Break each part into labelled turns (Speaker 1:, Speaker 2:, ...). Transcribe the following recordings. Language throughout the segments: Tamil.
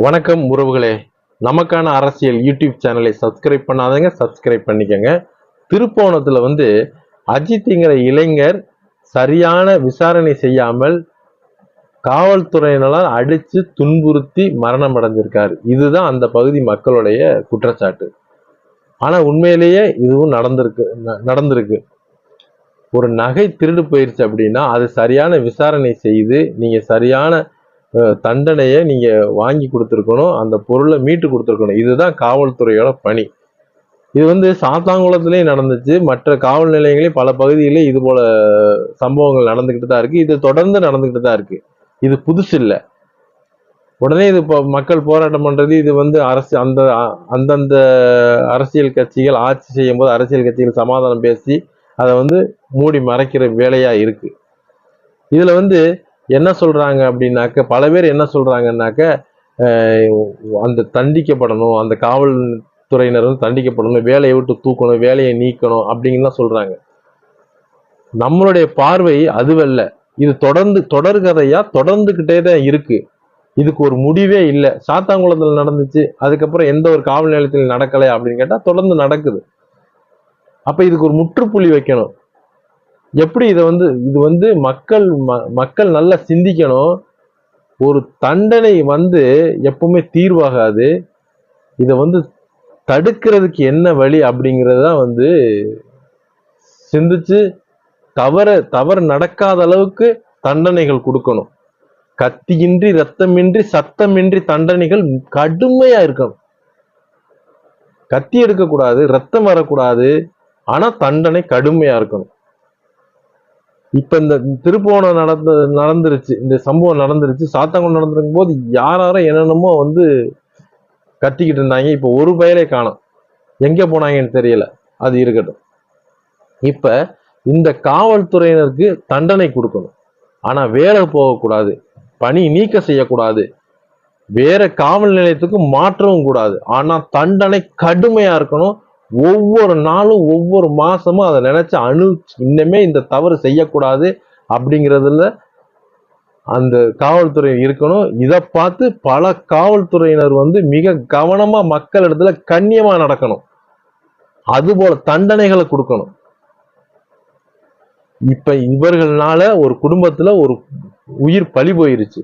Speaker 1: வணக்கம் உறவுகளே. நமக்கான அரசியல் யூடியூப் சேனலை சப்ஸ்கிரைப் பண்ணாதங்க சப்ஸ்கிரைப் பண்ணிக்கங்க. திருப்போணத்தில் வந்து அஜித்ங்கிற இளைஞர் சரியான விசாரணை செய்யாமல் காவல்துறையினரால் அடித்து துன்புறுத்தி மரணம் அடைஞ்சிருக்காரு இதுதான் அந்த பகுதி மக்களுடைய குற்றச்சாட்டு. ஆனால் உண்மையிலேயே இதுவும் நடந்திருக்கு ந- நடந்திருக்கு. ஒரு நகை திருடு போயிடுச்சு அப்படின்னா அது சரியான விசாரணை செய்து நீங்கள் சரியான தண்டனையை நீங்கள் வாங்கி கொடுத்துருக்கணும் அந்த பொருளை மீட்டு கொடுத்துருக்கணும். இதுதான் காவல்துறையோட பணி. இது வந்து சாத்தாங்குளத்துலேயும் நடந்துச்சு. மற்ற காவல் நிலையங்களையும் பல பகுதிகளிலும் இது போல சம்பவங்கள் நடந்துக்கிட்டு தான் இருக்கு. இது தொடர்ந்து நடந்துக்கிட்டு தான் இருக்கு. இது புதுசு இல்லை. உடனே இது இப்போ மக்கள் போராட்டம் பண்ணுறது இது வந்து அரசு அந்த அ- அந்தந்த அரசியல் கட்சிகள் ஆட்சி செய்யும் போது அரசியல் கட்சிகள் சமாதானம் பேசி அதை வந்து மூடி மறைக்கிற வேலையாக இருக்குது இதில் வந்து என்ன சொல்றாங்க அப்படின்னாக்க பல பேர் என்ன சொல்றாங்கன்னாக்க அந்த தண்டிக்கப்படணும் அந்த காவல்துறையினர் வந்து தண்டிக்கப்படணும் வேலையை விட்டு தூக்கணும் வேலையை நீக்கணும் அப்படின்லாம் சொல்றாங்க. நம்மளுடைய பார்வை அதுவல்ல இது தொடர்ந்து தொடர்கதையா தொடர்ந்துகிட்டே தான் இருக்கு. இதுக்கு ஒரு முடிவே இல்லை. சாத்தாங்குளத்தில் நடந்துச்சு அதுக்கப்புறம் எந்த ஒரு காவல் நிலையத்தில் நடக்கலை அப்படின்னு கேட்டால் தொடர்ந்து நடக்குது. அப்போ இதுக்கு ஒரு முற்றுப்புள்ளி வைக்கணும். எப்படி இதை வந்து இது வந்து மக்கள் ம- மக்கள் நல்லா சிந்திக்கணும். ஒரு தண்டனை வந்து எப்பவுமே தீர்வாகாது. இதை வந்து தடுக்கிறதுக்கு என்ன வழி அப்படிங்கிறது தான் வந்து சிந்திச்சு தவற தவறு நடக்காத அளவுக்கு தண்டனைகள் கொடுக்கணும். கத்தியின்றி ரத்தமின்றி சத்தமின்றி தண்டனைகள் கடுமையா இருக்கணும். கத்தி எடுக்கக்கூடாது ரத்தம் வரக்கூடாது. ஆனா தண்டனை கடுமையா இருக்கணும். இப்ப இந்த திருப்போணம் நடந்த நடந்துருச்சு. இந்த சம்பவம் நடந்துருச்சு. சாத்தாங்குளம் நடந்திருக்கும் போது யார் யாரோ என்னென்னமோ வந்து கத்திக்கிட்டு இருந்தாங்க. இப்ப ஒரு பயலே காணும். எங்க போனாங்கன்னு தெரியல. அது இருக்கட்டும். இப்ப இந்த காவல்துறையினருக்கு தண்டனை கொடுக்கணும். ஆனா வேலை போகக்கூடாது. பணி நீக்க செய்யக்கூடாது. வேற காவல் நிலையத்துக்கு மாற்றவும் கூடாது. ஆனா தண்டனை கடுமையா இருக்கணும். ஒவ்வொரு நாளும் ஒவ்வொரு மாசமும் அதை நினைச்சு அணு இன்னமே இந்த தவறு செய்யக்கூடாது அப்படிங்கிறதுல அந்த காவல்துறை இருக்கணும். இதை பார்த்து பல காவல்துறையினர் வந்து மிக கவனமா மக்கள் இடத்துல கண்ணியமா நடக்கணும். அதுபோல தண்டனைகளை கொடுக்கணும். இப்ப இவர்கள்னால ஒரு குடும்பத்துல ஒரு உயிர் பழி போயிருச்சு.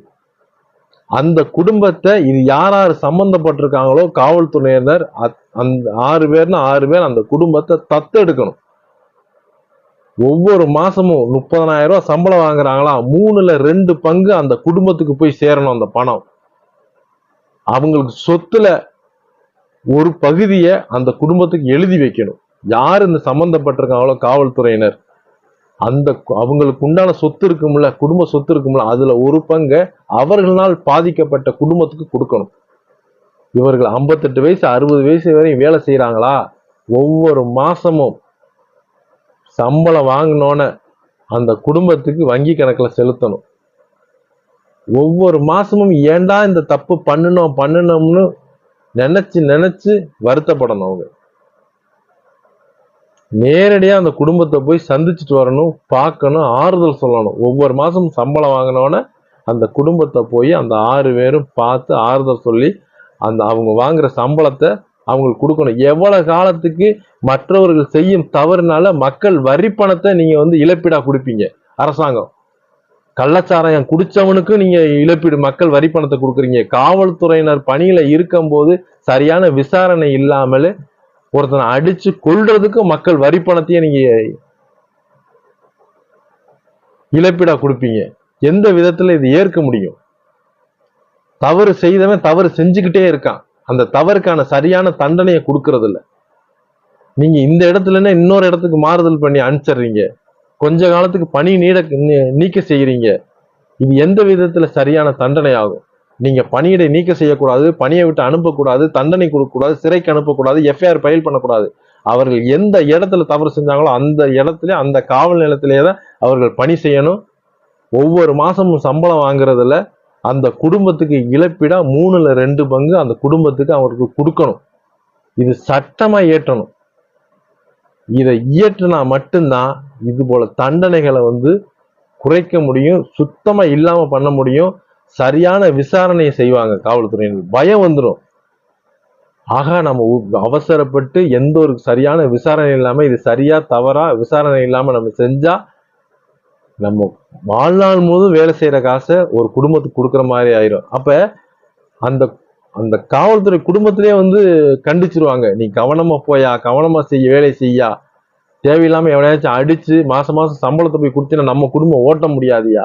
Speaker 1: அந்த குடும்பத்தை இது யார் யார் சம்பந்தப்பட்டிருக்காங்களோ காவல்துறையினர் அத்- அந்த ஆறு பேர்னா ஆறு பேர் அந்த குடும்பத்தை தத்தெடுக்கணும். ஒவ்வொரு மாசமும் முப்பதனாயிரம் ரூபாய் சம்பளம் வாங்குறாங்களா? மூணுல ரெண்டு பங்கு அந்த குடும்பத்துக்கு போய் சேரணும் அந்த பணம். அவங்களுக்கு சொத்துல ஒரு பகுதியை அந்த குடும்பத்துக்கு எழுதி வைக்கணும். யார் இந்த சம்பந்தப்பட்டிருக்காங்களோ காவல்துறையினர். அந்த அவங்களுக்கு உண்டான சொத்து இருக்கும்ல குடும்ப சொத்து இருக்கும்ல அதுல ஒரு பங்கை அவர்களால் பாதிக்கப்பட்ட குடும்பத்துக்கு கொடுக்கணும். இவர்கள் 58 வயசு அறுபது வயசு வரையும் வேலை செய்கிறாங்களா ஒவ்வொரு மாதமும் சம்பளம் வாங்கினோன்னு அந்த குடும்பத்துக்கு வங்கி கணக்கில் செலுத்தணும். ஒவ்வொரு மாதமும் ஏன்டா இந்த தப்பு பண்ணணும் பண்ணணும்னு நினச்சி நினச்சி வருத்தப்படணும் அவங்க. நேரடியாக அந்த குடும்பத்தை போய் சந்திச்சுட்டு வரணும் பார்க்கணும் ஆறுதல் சொல்லணும். ஒவ்வொரு மாதமும் சம்பளம் வாங்கினோன்னே அந்த குடும்பத்தை போய் அந்த ஆறு பேரும் பார்த்து ஆறுதல் சொல்லி அந்த அவங்க வாங்குற சம்பளத்தை அவங்களுக்கு கொடுக்கணும். எவ்வளவு காலத்துக்கு மற்றவர்கள் செய்யும் தவறுனால மக்கள் வரி பணத்தை நீங்க வந்து இழப்பீடா கொடுப்பீங்க. அரசாங்கம். கள்ளச்சாராயம் குடிச்சவனுக்கும் நீங்க இழப்பீடு மக்கள் வரி பணத்தை கொடுக்குறீங்க. காவல்துறையினர் பணியில இருக்கும்போது சரியான விசாரணை இல்லாமல் ஒருத்தனை அடிச்சு கொள்றதுக்கு மக்கள் வரி பணத்தையே நீங்க இழப்பீடா கொடுப்பீங்க. எந்த விதத்துல இது ஏற்க முடியும்? தவறு செய்தவன் தவறு செஞ்சுக்கிட்டே இருக்கான். அந்த தவறுக்கான சரியான தண்டனையை கொடுக்கறது இல்லை நீங்க இந்த இடத்துலன்னா இன்னொரு இடத்துக்கு மாறுதல் பண்ணி அனுப்பிச்சிடுறீங்க. கொஞ்ச காலத்துக்கு பணி நீட நீ- நீக்க செய்கிறீங்க இது எந்த விதத்துல சரியான தண்டனை ஆகும் நீங்க பணியிடை நீக்க செய்யக்கூடாது பணியை விட்டு அனுப்பக்கூடாது தண்டனை கொடுக்கக்கூடாது சிறைக்கு அனுப்பக்கூடாது எஃப்ஐஆர் ஃபைல் பண்ணக்கூடாது. அவர்கள் எந்த இடத்துல தவறு செஞ்சாங்களோ அந்த இடத்துல அந்த காவல் நிலையத்திலேயே தான் அவர்கள் பணி செய்யணும். ஒவ்வொரு மாசமும் சம்பளம் வாங்குறதுல அந்த குடும்பத்துக்கு இழப்பீடா மூணுல ரெண்டு பங்கு அந்த குடும்பத்துக்கு அவருக்கு கொடுக்கணும். இது சட்டமா இயற்றணும். இதை இயற்றினா மட்டும்தான் இது போல தண்டனைகளை வந்து குறைக்க முடியும் சுத்தமா இல்லாம பண்ண முடியும் சரியான விசாரணையை செய்வாங்க காவல்துறையினர். பயம் வந்துடும் ஆகா நம்ம அவசரப்பட்டு எந்த ஒரு சரியான விசாரணை இல்லாம இது சரியா தவறா விசாரணை இல்லாம நம்ம செஞ்சா நம்ம வாழ்நாள் முழுவதும் வேலை செய்யற காசை ஒரு குடும்பத்துக்கு கொடுக்குற மாதிரி ஆயிரும். அப்ப அந்த அந்த காவல்துறை குடும்பத்திலே வந்து கண்டிச்சிருவாங்க. நீ கவனமா போயா கவனமா செய்ய வேலை செய்யா. தேவையில்லாம எவனையாச்சும் அடிச்சு மாசம் மாசம் சம்பளத்தை போய் கொடுத்தீங்கன்னா நம்ம குடும்பம் ஓட்ட முடியாதியா?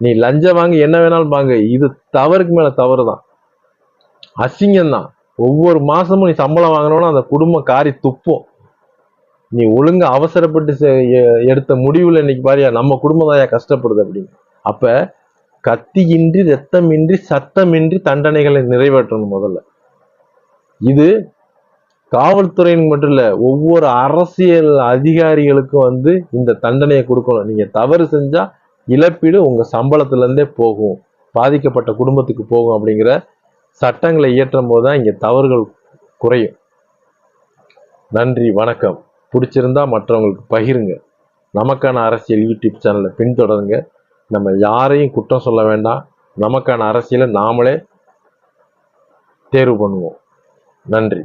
Speaker 1: நீ லஞ்சம் வாங்கி என்ன வேணாலும் வாங்க. இது தவறுக்கு மேல தவறு தான் அசிங்கம் தான் ஒவ்வொரு மாசமும் நீ சம்பளம் வாங்கினோன்னா அந்த குடும்பம் காரி துப்பும். நீ ஒழுங்கா அவசரப்பட்டு எ- எடுத்த முடிவுல இன்னைக்கு பாரியா நம்ம குடும்பம் தான் கஷ்டப்படுது அப்படின்னு. அப்ப கத்தியின்றி ரத்தமின்றி சத்தமின்றி தண்டனைகளை நிறைவேற்றணும் முதல்ல. இது காவல்துறையின் மட்டும் இல்ல ஒவ்வொரு அரசியல் அதிகாரிகளுக்கும் வந்து இந்த தண்டனையை கொடுக்கணும். நீங்க தவறு செஞ்சா இழப்பீடு உங்க சம்பளத்துல இருந்தே போகும். பாதிக்கப்பட்ட குடும்பத்துக்கு போகும் அப்படிங்கிற சட்டங்களை இயற்றும் போது தான் இங்க தவறுகள் குறையும். நன்றி வணக்கம். பிடிச்சிருந்தா மற்றவங்களுக்கு பகிருங்க. நமக்கான அரசியல் யூடியூப் சேனலை பின்தொடருங்க. நம்ம யாரையும் குற்றம் சொல்ல வேண்டாம். நமக்கான அரசியலை நாமளே தேர்வு பண்ணுவோம். நன்றி.